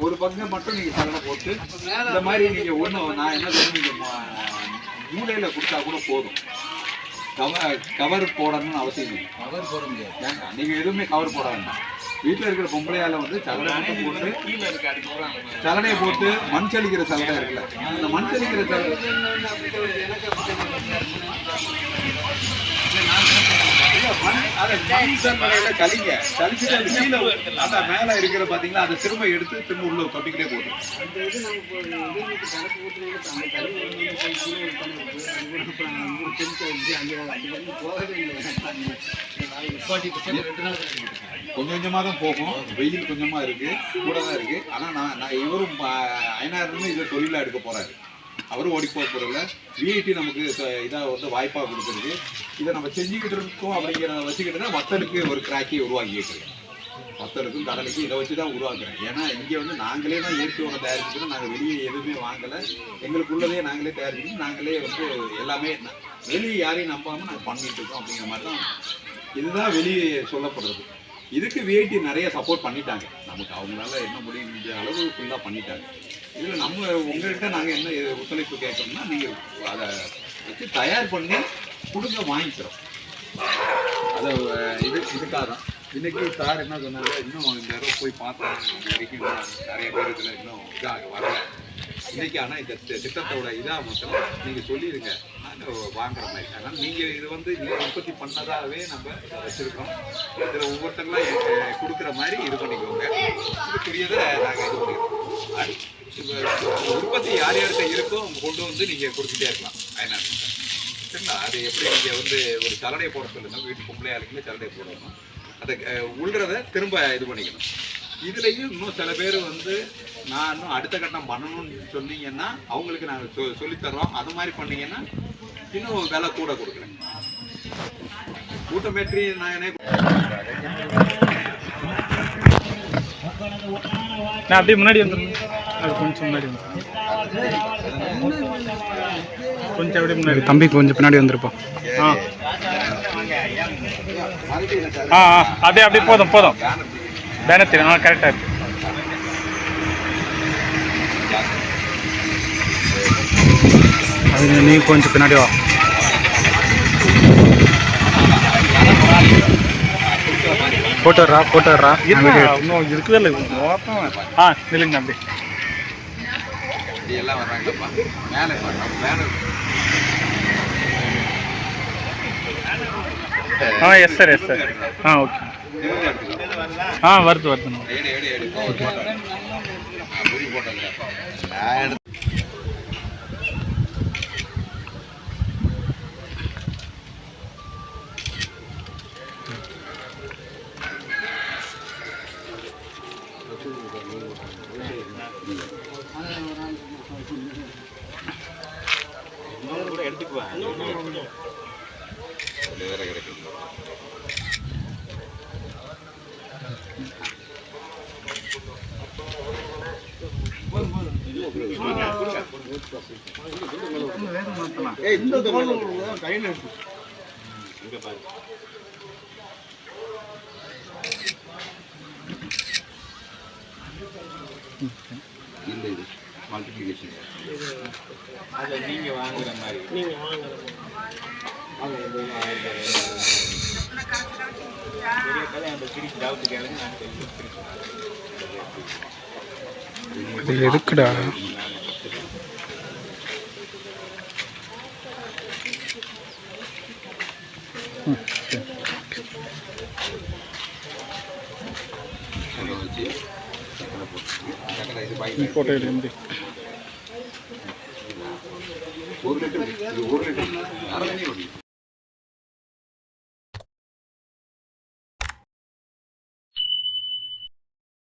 ஒரு பக்கம் மட்டும் நீங்க சலனை போட்டு இந்த மாதிரி நீங்க ஒண்ணும் நான் என்ன ம- மூலையில கொடுத்தா கூட போதும். கவர் கவர் போடணும்னு அவசியம் இல்லை. கவர் போட முடியாது. நீங்க எதுவுமே கவர் போட வேண்டாம். வீட்டுல இருக்கிற பொம்பளையால வந்து சலனை மட்டும் போட்டு சலனையை போட்டு மண் சலிக்கிற சலனை இருக்குல்ல அந்த மண் சலிக்கிற சலனை சலனையில சலிங்க சலிச்சுட்டு அது கீழே அந்த மேல இருக்கிற பாத்தீங்களா அதை திரும்ப எடுத்து திரும்ப உள்ள கொட்டிக்கிட்டே போதும் அந்த இது நம்ம இப்போ இதுக்கு கணக்கு ஊற்றுறது அந்த கழிவு வந்து போய் கீழே ஒரு கணக்கு இருக்கு. அது கூட அப்புறம் அங்கே தெரிஞ்சு வந்து அங்கே அது வந்து போகவே இல்லை. நிப்பாட்டி கிட்ட ரெண்டு நாள் கழிச்சு கொஞ்சம் கொஞ்சமா தான் போகும். வெயில் கொஞ்சமா இருக்கு கூட தான் இருக்கு. ஆனா நான் நான் இவரும் ஐநாயிரம் இதை தொழிலா எடுக்க போறாரு. அவரும் ஓடி போக போறதில்ல விஐடி நமக்கு இதாக வந்து வாய்ப்பாக கொடுத்துருக்கு இதை நம்ம செஞ்சுக்கிட்டு இருக்கோம் அப்படிங்கிறத வச்சுக்கிட்டு மக்களுக்கு வத்தலுக்கு ஒரு கிராக்கி உருவாக்கிட்டு மக்களுக்கும் வத்தலுக்கும் கடலுக்கும் இதை வச்சு தான் உருவாக்குறேன். ஏன்னா இங்கே வந்து நாங்களே தான் இயற்கை உரம் தயாரிச்சுக்கிறோம் நாங்கள் வெளியே எதுவுமே வாங்கலை. எங்களுக்குள்ளதே நாங்களே தயாரிச்சுட்டு நாங்களே வந்து எல்லாமே வெளியே யாரையும் நம்பாமல் நாங்கள் பண்ணிட்டு இருக்கோம் அப்படிங்கிற மாதிரி தான் இதுதான் வெளியே சொல்லப்படுறது. இதுக்கு விஐடி நிறைய சப்போர்ட் பண்ணிட்டாங்க. நமக்கு அவங்களால என்ன முடிஞ்ச அளவு ஃபுல்லாக பண்ணிட்டாங்க. இதில் நம்ம உங்கள்கிட்ட நாங்கள் என்ன ஒத்துழைப்பு கேட்குறோம்னா நீங்கள் அதை வச்சு தயார் பண்ணி கொடுங்க வாங்கிக்கிறோம். அதை இது இதுக்காக தான். இன்னைக்கு சார் என்ன சொன்னாங்க இன்னும் இந்த நேரம் போய் பார்த்தேன் வரைக்கும் நிறைய பேர் இதில் இன்னும் இதாக வரல. இன்னைக்கு ஆனால் இந்த திட்டத்தோட இதாக மட்டும் நீங்கள் சொல்லிடுங்க வாங்குற மாதிரி. அதனால் நீங்கள் இது வந்து நீங்கள் உற்பத்தி பண்ணதாகவே நம்ம வச்சுருக்கோம். இதில் ஒவ்வொருத்தங்களாம் கொடுக்குற மாதிரி இது பண்ணிக்கோங்க இதுக்குரியதை நாங்கள் இது பண்ணிக்கிறோம். உற்பத்தி யார் யார்கிட்ட இருக்கோ அவங்க கொண்டு வந்து நீங்கள் கொடுத்துட்டே இருக்கலாம். அதனால். சரிங்களா? அது எப்படி நீங்கள் வந்து ஒரு சலடை போட சொல்லுங்க. வீட்டு பொம்பளை இருக்குமே சலடை போடணும். அதை அஹ், உள்றதை திரும்ப இது பண்ணிக்கணும். இதுலேயும் இன்னும் சில பேர் வந்து நான் இன்னும் அடுத்த கட்டம் பண்ணணும்னு சொன்னீங்கன்னா அவங்களுக்கு நாங்கள் சொ சொல்லித்தர்றோம். அது மாதிரி பண்ணீங்கன்னா இன்னும் விலை கூட கொடுக்குறேன். கூட்டமேற்றி நான் என்ன நான் அப்படியே முன்னாடி வந்துருங்க அது கொஞ்சம் முன்னாடி வந்து கொஞ்சம் அப்படியே முன்னாடி. தம்பி கொஞ்சம் பின்னாடி வந்துருப்போம் ஆ. ஆ ஆ. அப்படியே அப்படியே போதும் போதும். பேனர் தெரியும் ஆ கரெக்டாக இருக்கு. நீ கொஞ்சம் பின்னாடி வா. போட்டுடுறா போட்டுடுறா. இன்னும் இருக்குதா இல்லை ஆ நில்லுங்க இப்படி எல்லாம் வர்றாங்கப்பா. மேலே மேலே. ஆ எஸ் சார் எஸ் சார் ஆ ஓகே ஆ வருது வருது. எடு எடு எடு ஒரு எடுத்து வேற கிடைக்கும் இந்த இது மல்டிப்ளிகேஷன் அதை நீங்க வாங்குற மாதிரி. நான் சொல்லி இது எதுக்குடா? அதை வச்சு சக்கரை போட்டு சக்கரை இது பாக்கெட் ஃபோட்டோ எடுத்து ஒரு லிட்டர் இது ஒரு லிட்டர் அரை தண்ணி ஓடி